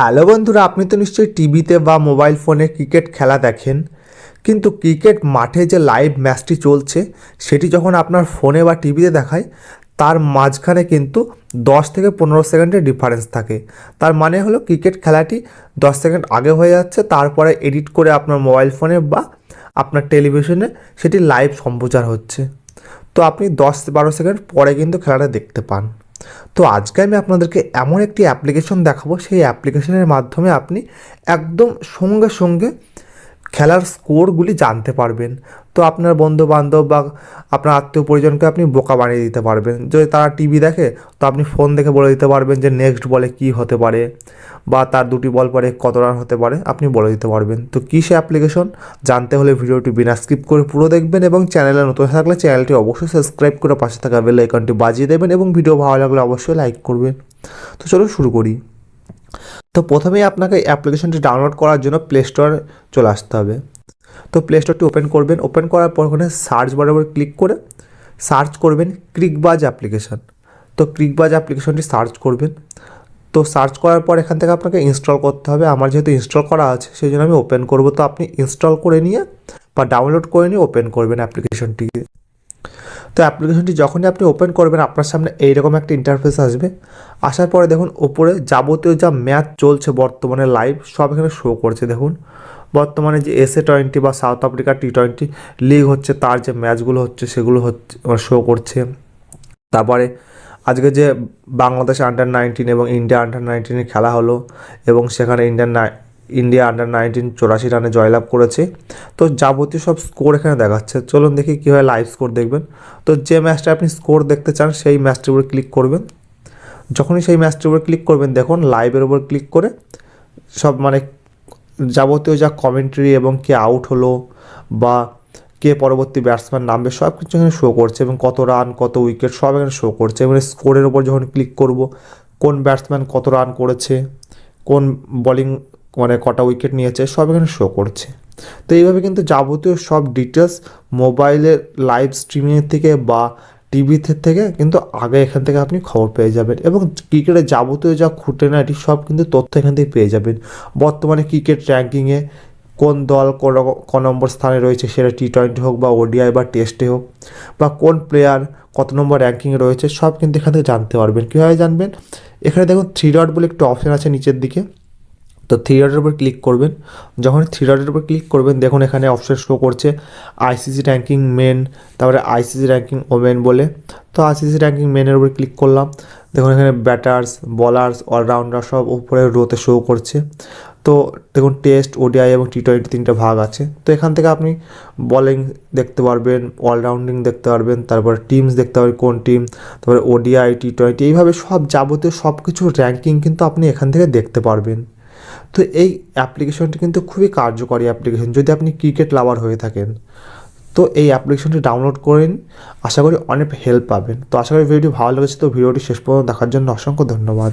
Hello বন্ধুরা, আপনি তো নিশ্চয়ই টিভিতে বা মোবাইল ফোনে ক্রিকেট খেলা দেখেন। কিন্তু ক্রিকেট মাঠে যে লাইভ ম্যাচটি চলছে, সেটি যখন আপনার ফোনে বা টিভিতে দেখায়, তার মাঝখানে কিন্তু দশ থেকে পনেরো সেকেন্ডের ডিফারেন্স থাকে। তার মানে হলো ক্রিকেট খেলাটি দশ সেকেন্ড আগে হয়ে যাচ্ছে, তারপরে এডিট করে আপনার মোবাইল ফোনে বা আপনার টেলিভিশনে সেটি লাইভ সম্প্রচার হচ্ছে। তো আপনি দশ বারো সেকেন্ড পরে কিন্তু খেলাটা দেখতে পান। তো আজকে আমি আপনাদেরকে এমন একটি অ্যাপ্লিকেশন দেখাবো, সেই অ্যাপ্লিকেশনের মাধ্যমে আপনি একদম সঙ্গে সঙ্গে খেলার স্কোরগুলি জানতে পারবেন। তো আপনার বন্ধু বান্ধব বা আপনার আত্মীয় পরিজনকে আপনি বোকা বানিয়ে দিতে পারবেন। যদি তারা টিভি দেখে, তো আপনি ফোন দেখে বলে দিতে পারবেন যে নেক্সট বলে কী হতে পারে বা তার দুটি বল পরে কত রান হতে পারে, আপনি বলে দিতে পারবেন। তো কী সে অ্যাপ্লিকেশন জানতে হলে ভিডিওটি বিনা স্কিপ করে পুরো দেখবেন এবং চ্যানেলে নতুন থাকলে চ্যানেলটি অবশ্যই সাবস্ক্রাইব করে পাশে থাকা বেল আইকনটি বাজিয়ে দেবেন এবং ভিডিও ভালো লাগলে অবশ্যই লাইক করবেন। তো চলো শুরু করি। তো প্রথমেই আপনাকে অ্যাপ্লিকেশনটি ডাউনলোড করার জন্য প্লে স্টোর চলে আসতে হবে। তো প্লে স্টোরটি ওপেন করবেন। ওপেন করার পর ওখানে সার্চ বারের উপর ক্লিক করে সার্চ করবেন ক্রিকবাজ অ্যাপ্লিকেশন তো ক্রিকবাজ অ্যাপ্লিকেশনটি সার্চ করবেন। তো সার্চ করার পর এখান থেকে আপনাকে ইনস্টল করতে হবে। আমার যেহেতু ইনস্টল করা আছে, সেই জন্য আমি ওপেন করব। তো আপনি ইনস্টল করে নিয়ে বা ডাউনলোড করে নিয়ে ওপেন করবেন অ্যাপ্লিকেশনটিকে তো অ্যাপ্লিকেশনটি যখনই আপনি ওপেন করবেন, আপনার সামনে এইরকম একটা ইন্টারফেস আসবে। আসার পরে দেখুন ওপরে যাবতীয় যা ম্যাচ চলছে বর্তমানে লাইভ সব এখানে শো করছে। দেখুন, বর্তমানে যে এসএ টোয়েন্টি বা South Africa T twenty league হচ্ছে, তার যে ম্যাচগুলো হচ্ছে, সেগুলো হচ্ছে শো করছে। তারপরে আজকে যে বাংলাদেশ আন্ডার নাইনটিন এবং ইন্ডিয়া আন্ডার নাইনটিনের খেলা হলো, এবং সেখানে ইন্ডিয়ান ইন্ডিয়া আন্ডার নাইনটিন চৌরাশি রানে জয়লাভ করেছে। তো যাবতীয় সব স্কোর এখানে দেখাচ্ছে। চলুন দেখি কীভাবে লাইভ স্কোর দেখবেন। তো যে ম্যাচটা আপনি স্কোর দেখতে চান, সেই ম্যাচটির উপর ক্লিক করবেন। যখনই সেই ম্যাচটির উপর ক্লিক করবেন, দেখুন লাইভের উপর ক্লিক করে সব মানে যাবতীয় যা কমেন্ট্রি এবং কে আউট হলো বা কে পরবর্তী ব্যাটসম্যান নামবে, সব কিছু এখানে শো করছে এবং কত রান, কত উইকেট, সব এখানে শো করছে। এবং স্কোরের ওপর যখন ক্লিক করব, কোন ব্যাটসম্যান কত রান করেছে, কোন বোলিং মানে কটা উইকেট নিয়েছে, সব এখানে শো করছে। তো এইভাবে কিন্তু যাবতীয় সব ডিটেলস মোবাইলের লাইভ স্ট্রিমিংয়ের থেকে বা টিভিতে থেকে কিন্তু আগে এখান থেকে আপনি খবর পেয়ে যাবেন এবং ক্রিকেটের যাবতীয় যা খুঁটিনাটি, সব কিন্তু তথ্য এখান থেকে পেয়ে যাবেন। বর্তমানে ক্রিকেট র্যাঙ্কিংয়ে কোন দল কোন ক নম্বর স্থানে রয়েছে সেটা টি টোয়েন্টি হোক বা ওডিআই বা টেস্টে হোক বা কোন প্লেয়ার কত নম্বর র্যাঙ্কিংয়ে রয়েছে, সব কিন্তু এখান থেকে জানতে পারবেন। কীভাবে জানবেন? এখানে দেখুন থ্রি ডট বলে একটু অপশান আছে নিচের দিকে। তো থ্রি ডটের উপর ক্লিক করবেন। যখন থ্রি ডটের উপর ক্লিক করবেন, দেখুন এখানে অপশন শো করছে আইসিসি র্যাঙ্কিং মেন তারপরে আইসিসি র্যাঙ্কিং ওমেন বলে। তো আইসিসি র্যাঙ্কিং মেনের উপর ক্লিক করলাম। দেখুন এখানে ব্যাটার্স বলার্স অলরাউন্ডার সব উপরে রোতে শো করছে। তো দেখুন টেস্ট ওডিআই এবং টি টোয়েন্টি তিনটে ভাগ আছে। তো এখান থেকে আপনি বলিং দেখতে পারবেন অলরাউন্ডিং দেখতে পারবেন, তারপরে টিমস দেখতে পারবেন কোন টিম তারপরে ওডিআই টি টোয়েন্টি এইভাবে সব যাবতীয় সব কিছু র্যাঙ্কিং কিন্তু আপনি এখান থেকে দেখতে পারবেন। তো এই অ্যাপ্লিকেশনটি কিন্তু খুবই কার্যকরী অ্যাপ্লিকেশন, যদি আপনি ক্রিকেট লাভার হয়ে থাকেন। তো এই অ্যাপ্লিকেশনটি ডাউনলোড করেন, আশা করি অনেক হেল্প পাবেন। তো আশা করি ভিডিওটি ভালো লেগেছে, তো ভিডিওটি শেষ পর্যন্ত দেখার জন্য অসংখ্য ধন্যবাদ।